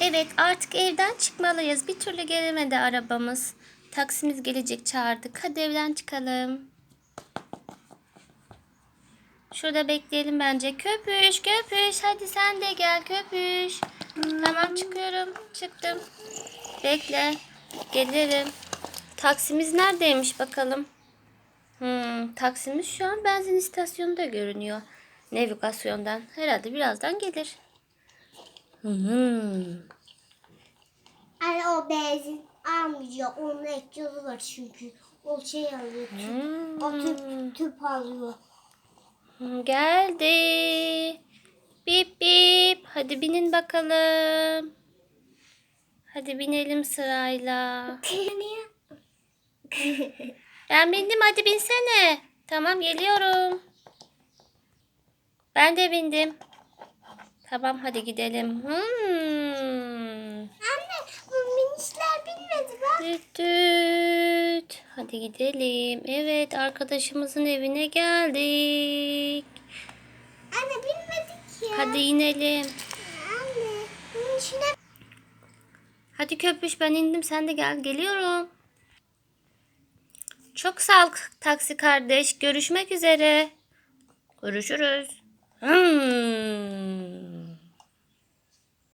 Evet artık evden çıkmalıyız. Bir türlü gelemedi arabamız. Taksimiz gelecek çağırdık. Hadi evden çıkalım. Şurada bekleyelim bence. Köpüş köpüş hadi sen de gel köpüş. Tamam çıkıyorum. Çıktım. Bekle. Gelirim. Taksimiz neredeymiş bakalım. Hmm, taksimiz şu an benzin istasyonunda görünüyor. Navigasyondan. Herhalde birazdan gelir. Anne o benzin almıyor. Onun ek yolu var çünkü. O şey alıyor. Tüp. Hmm. O tüp, tüp alıyor. Geldi. Bip bip. Hadi binin bakalım. Hadi binelim sırayla. Niye? Ben bindim hadi binsene. Tamam geliyorum. Ben de bindim. Tamam hadi gidelim. Hmm. Anne bu minişler bilmedi bak. Düt düt. Hadi gidelim. Evet arkadaşımızın evine geldik. Anne bilmedik ya. Hadi inelim. Anne bunun içine Hadi köpüş ben indim sen de gel. Geliyorum. Çok sağ ol taksi kardeş. Görüşmek üzere. Görüşürüz. Hmm.